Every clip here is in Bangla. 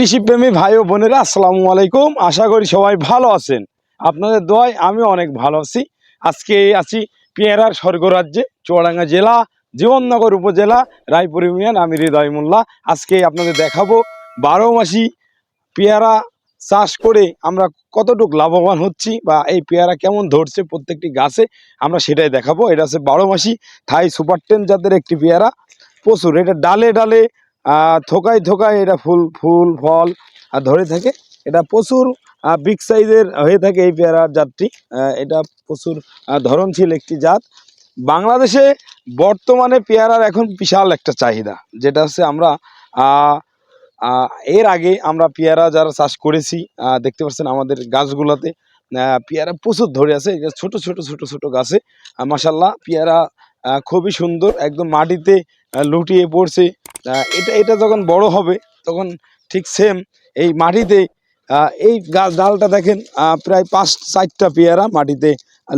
কৃষিপ্রেমী ভাই ও বোনেরা, আসসালামু আলাইকুম। আশা করি সবাই ভালো আছেন। আপনাদের দোয়ায় আমি অনেক ভালো আছি। আজকে আছি পেয়ারার স্বর্গরাজ্যে, চুয়াডাঙ্গা জেলা, জীবননগর উপজেলা, রায়পুর ইউনিয়ন, আমি হৃদয় মোল্লা। আজকে আপনাদের দেখাবো বারো মাসি পেয়ারা চাষ করে আমরা কতটুকু লাভবান হচ্ছি বা এই পেয়ারা কেমন ধরছে প্রত্যেকটি গাছে, আমরা সেটাই দেখাবো। এটা হচ্ছে বারো মাসি থাই সুপার টেন জাতের একটি পেয়ারা। প্রচুর, এটা ডালে ডালে থোকায় থোকায় এটা ফুল ফুল, ফল, আর ধরে থাকে, এটা প্রচুর বিগ সাইজের হয়ে থাকে এই পেয়ারার জাতটি। এটা প্রচুর ধরনশীল একটি জাত। বাংলাদেশে বর্তমানে পেয়ারার এখন বিশাল একটা চাহিদা, যেটা হচ্ছে আমরা এর আগে আমরা পেয়ারা যারা চাষ করেছি দেখতে পাচ্ছেন আমাদের গাছগুলোতে পেয়ারা প্রচুর ধরে আছে ছোট ছোট ছোট ছোট গাছে মাসাল্লাহ পেয়ারা খুবই সুন্দর, একদম মাটিতে লুটিয়ে পড়ছে। এটা এটা যখন বড় হবে, তখন ঠিক সেম এই মাটিতে এই গাছ ডালটা দেখেন প্রায় পাঁচ, চারটা পেয়ারা মাটিতে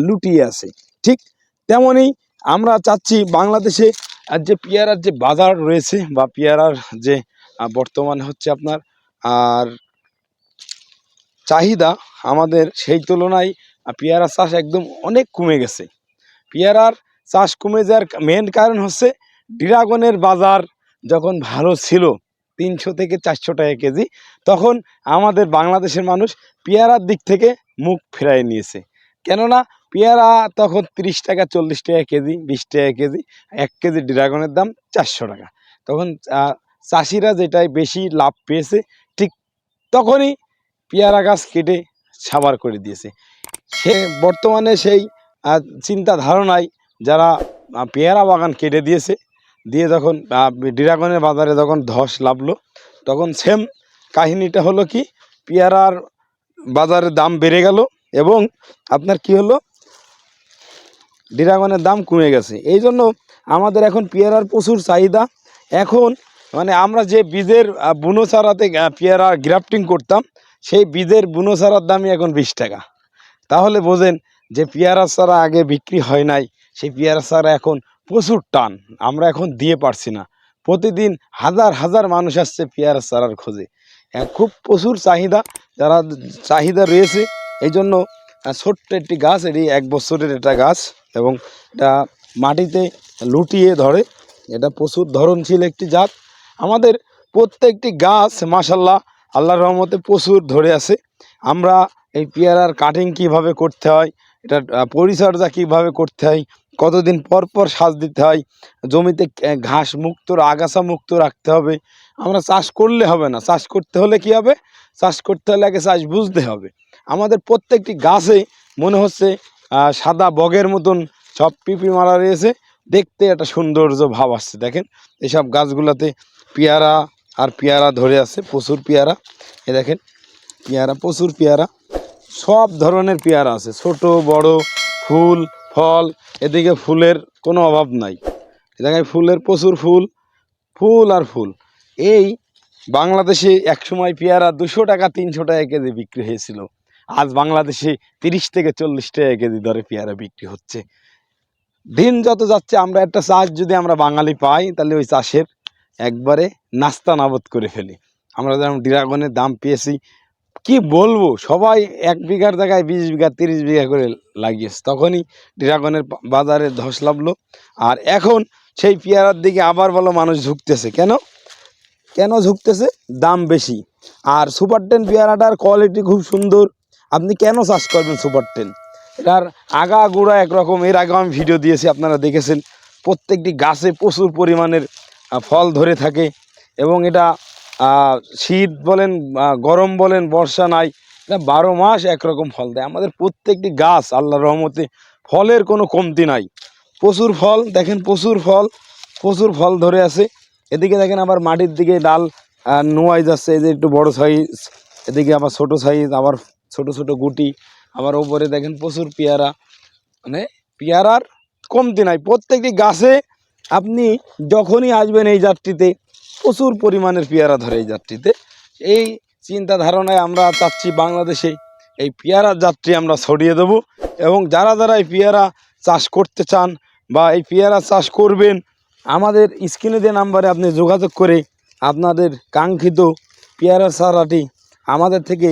লুটিয়ে আছে। ঠিক তেমনই আমরা চাচ্ছি বাংলাদেশে যে পেয়ারার যে বাজার রয়েছে বা পেয়ারার যে বর্তমানে হচ্ছে আপনার, আর চাহিদা আমাদের সেই তুলনায় পেয়ারা চাষ একদম অনেক কমে গেছে। পেয়ারার চাষ কমে যাওয়ার মেন কারণ হচ্ছে ড্রাগনের বাজার যখন ভালো ছিল, তিনশো থেকে চারশো টাকা কেজি, তখন আমাদের বাংলাদেশের মানুষ পেয়ারার দিক থেকে মুখ ফেরাই নিয়েছে। কেননা পেয়ারা তখন তিরিশ টাকা, চল্লিশ টাকা কেজি, বিশ টাকা কেজি, এক কেজি ড্রাগনের দাম চারশো টাকা। তখন চাষিরা যেটাই বেশি লাভ পেয়েছে, ঠিক তখনই পেয়ারা গাছ কেটে সাবার করে দিয়েছে। সে বর্তমানে সেই চিন্তা ধারণায় যারা পেয়ারা বাগান কেটে দিয়েছে, দিয়ে যখন ড্রাগনের বাজারে যখন ধস লাভলো তখন সেম কাহিনীটা হলো কি, পেয়ারার বাজারে দাম বেড়ে গেল এবং আপনার কি হলো? ড্রাগনের দাম কমে গেছে। এই জন্য আমাদের এখন পেয়ারার প্রচুর চাহিদা। এখন মানে আমরা যে বীজের বুনো চারাতে পেয়ারা গ্রাফটিং করতাম, সেই বীজের বুনো চারার দামই এখন বিশ টাকা। তাহলে বোঝেন যে পেয়ারা চারা আগে বিক্রি হয় নাই। সেই পেয়ারা চারা এখন প্রচুর টান আমরা এখন দিয়ে পারছি না। প্রতিদিন হাজার হাজার মানুষ আসছে পেয়ারা চারার খোঁজে। হ্যাঁ, খুব প্রচুর চাহিদা যারা চাহিদা রয়েছে এই জন্য ছোট্ট একটি গাছ এটি এক বছরের এটা গাছ এবং এটা মাটিতে লুটিয়ে ধরে। এটা প্রচুর ধরনশীল একটি জাত। আমাদের প্রত্যেকটি গাছ মাসাল্লাহ আল্লাহর রহমতে প্রচুর ধরে আছে। আমরা এই পেয়ারার কাটিং কীভাবে করতে হয়, এটা পরিচর্যা কীভাবে করতে হয়, কতদিন পর পর সাজ দিতে হয়, জমিতে ঘাস মুক্ত, আগাছা মুক্ত রাখতে হবে, আমরা চাষ করলে হবে না, চাষ করতে হলে কি হবে, চাষ করতে হলে আগে চাষ বুঝতে হবে। আমাদের প্রত্যেকটি গাছে মনে হচ্ছে সাদা বগের মতন সব পিপি মারা রয়েছে, দেখতে একটা সৌন্দর্য ভাব আসছে, দেখেন, এসব গাছগুলোতে পেয়ারা আর পেয়ারা ধরে আছে, প্রচুর পেয়ারা, এ দেখেন, পেয়ারা, প্রচুর পেয়ারা। সব ধরনের পেয়ারা আছে। ছোট, বড়, ফুল, ফল, এদিকে ফুলের কোনো অভাব নাই। এ জায়গায় ফুলের প্রচুর ফুল ফুল আর ফুল। এই বাংলাদেশে একসময় পেয়ারা দুশো টাকা, তিনশো টাকা কেজি বিক্রি হয়েছিল। আজ বাংলাদেশে তিরিশ থেকে চল্লিশ টাকা কেজি দরে পেয়ারা বিক্রি হচ্ছে। দিন যত যাচ্ছে, আমরা একটা চাষ যদি আমরা বাঙালি পাই, তাহলে ওই চাষের একবারে নাস্তা নাবদ করে ফেলি। আমরা যেমন ড্রাগনের দাম পেয়েছি কি বলব? সবাই এক বিঘার জায়গায় বিশ বিঘা, তিরিশ বিঘা করে লাগিয়েছে। তখনই ড্রাগনের বাজারে ধস লাভলো আর এখন সেই পেয়ারার দিকে আবার বলো মানুষ ঝুঁকতেছে। কেন? কেন ঝুঁকতেছে? দাম বেশি। আর সুপার টেন পেয়ারাটার কোয়ালিটি খুব সুন্দর। আপনি কেন চাষ করবেন সুপার টেন? এটার আগা গোড়া একরকম। এর আগে আমি ভিডিও দিয়েছি, আপনারা দেখেছেন। প্রত্যেকটি গাছে প্রচুর পরিমাণের ফল ধরে থাকে। এবং এটা শীত বলেন গরম বলেন, বর্ষা নাই এটা বারো মাস একরকম ফল দেয়। আমাদের প্রত্যেকটি গাছ আল্লাহ রহমতে ফলের কোনো কমতি নাই। প্রচুর ফল, দেখেন প্রচুর ফল প্রচুর ফল ধরে আছে। এদিকে দেখেন আবার মাটির দিকে ডাল নোয়াই যাচ্ছে, এই যে একটু বড় সাইজ এদিকে আবার ছোট সাইজ আবার ছোট ছোট গুটি, আবার ওপরে দেখেন প্রচুর পেয়ারা। মানে পেয়ারার কমতি নাই। প্রত্যেকটি গাছে আপনি যখনই আসবেন এই যাত্রীতে প্রচুর পরিমাণের পেয়ারা ধরে এই যাত্রীতে। এই চিন্তা ধারণায় আমরা চাচ্ছি বাংলাদেশে এই পেয়ারার যাত্রী আমরা ছড়িয়ে দেব এবং যারা যারা এই পেয়ারা চাষ করতে চান বা এই পেয়ারা চাষ করবেন, আমাদের স্ক্রিনে যে নাম্বারে আপনি যোগাযোগ করে আপনাদের কাঙ্ক্ষিত পেয়ারা চারাটি আমাদের থেকে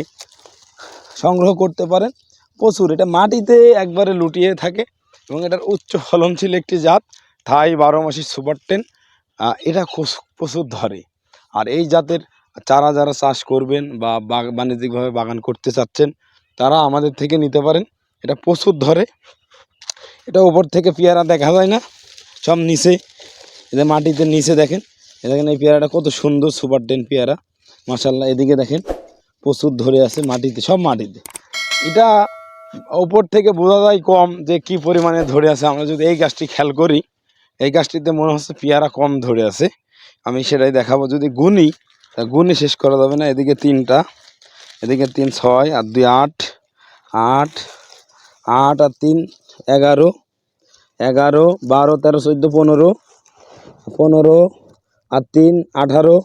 সংগ্রহ করতে পারেন। প্রচুর, এটা মাটিতে একবারে লুটিয়ে থাকে এবং এটার উচ্চ ফলনশীল একটি জাত, থাই বারো মাসি সুপার টেন। এটা প্রচুর ধরে। আর এই জাতের চারা যারা চাষ করবেন বা বাণিজ্যিকভাবে বাগান করতে চাচ্ছেন, তারা আমাদের থেকে নিতে পারেন। এটা প্রচুর ধরে। এটা উপর থেকে পেয়ারা দেখা যায় না। সব নিচে। এদের মাটিতে নিচে দেখেন। এ দেখেন এই পেয়ারাটা কত সুন্দর সুপার টেন পেয়ারা। মাসাল্লাহ এদিকে দেখেন। প্রচুর ধরে আছে মাটিতে, সব মাটিতে। এটা উপর থেকে বোঝা যায় কম যে কি পরিমাণে ধরে আছে। আমরা যদি এই গাছটি খেয়াল করি এই গাছটিতে মনে হচ্ছে পেয়ারা কম ধরে আছে। আমি সেটাই দেখাবো। যদি গুনি, তা গুনি শেষ করা যাবে না। এদিকে তিনটা, এদিকে তিন ছয়, আর দুই আট আট আট আর তিন এগারো এগারো, বারো, তেরো, চোদ্দ, পনেরো পনেরো আর তিন আঠারো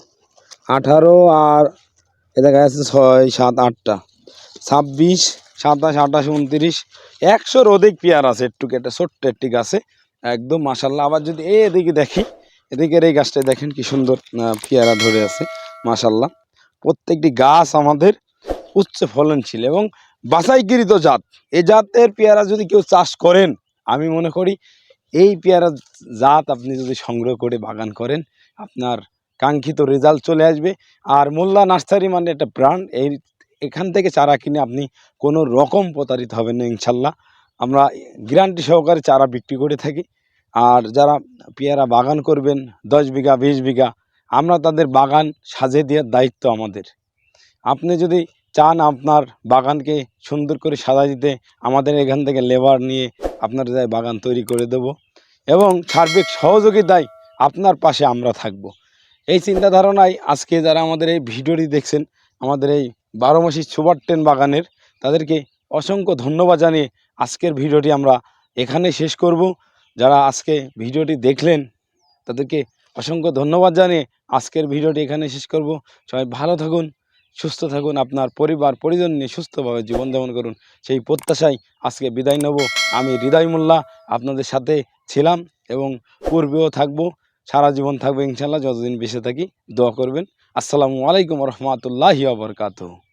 আঠারো আর এ দেখা যাচ্ছে ছয়, সাত, আটটা। ছাব্বিশ, সাতাশ, আঠাশ, উনত্রিশ, একশোর অধিক পেয়ার আছে একটু কেটে, ছোট্ট একটি গাছে। একদম মাসাল্লাহ আবার যদি এই এদিকে দেখি, এদিকের এই গাছটা দেখেন কি সুন্দর পেয়ারা ধরে আছে মাসাল্লাহ প্রত্যেকটি গাছ আমাদের উচ্চ ফলনশীল এবং বাছাইকৃত জাত। এই জাতের পেয়ারা যদি কেউ চাষ করেন, আমি মনে করি এই পেয়ারা জাত আপনি যদি সংগ্রহ করে বাগান করেন, আপনার কাঙ্ক্ষিত রেজাল্ট চলে আসবে। আর মোল্লা নার্সারি মানে একটা ব্র্যান্ড এই, এখান থেকে চারা কিনে আপনি কোনো রকম প্রতারিত হবেন না ইনশাল্লাহ আমরা গ্যারান্টি সহকারে চারা বিক্রি করে থাকি। আর যারা পেয়ারা বাগান করবেন, দশ বিঘা, বিশ বিঘা, আমরা তাদের বাগান সাজিয়ে দেওয়ার দায়িত্ব আমাদের। আপনি যদি চান আপনার বাগানকে সুন্দর করে সাজা দিতে, আমাদের এখান থেকে লেবার নিয়ে আপনার যায় বাগান তৈরি করে দেব এবং সার্বিক সহযোগিতায় আপনার পাশে আমরা থাকব। এই চিন্তা ধারণায় আজকে যারা আমাদের এই ভিডিওটি দেখছেন, আমাদের এই বারো মাসি সুপার টেন বাগানের, তাদেরকে অসংখ্য ধন্যবাদ জানিয়ে আজকের ভিডিওটি আমরা এখানে শেষ করব। যারা আজকে ভিডিওটি দেখলেন, তাদেরকে অসংখ্য ধন্যবাদ জানিয়ে আজকের ভিডিওটি এখানে শেষ করব। সবাই ভালো থাকুন, সুস্থ থাকুন, আপনার পরিবার, পরিজন নিয়ে সুস্থভাবে জীবনযাপন করুন। সেই প্রত্যাশায় আজকে বিদায় নেব। আমি হৃদয় মোল্লা, আপনাদের সাথে ছিলাম এবং পূর্বেও থাকব। সারা জীবন থাকব ইনশাল্লাহ যতদিন বেঁচে থাকি দোয়া করবেন। আসসালামু আলাইকুম রহমতুল্লাহি আবরকাত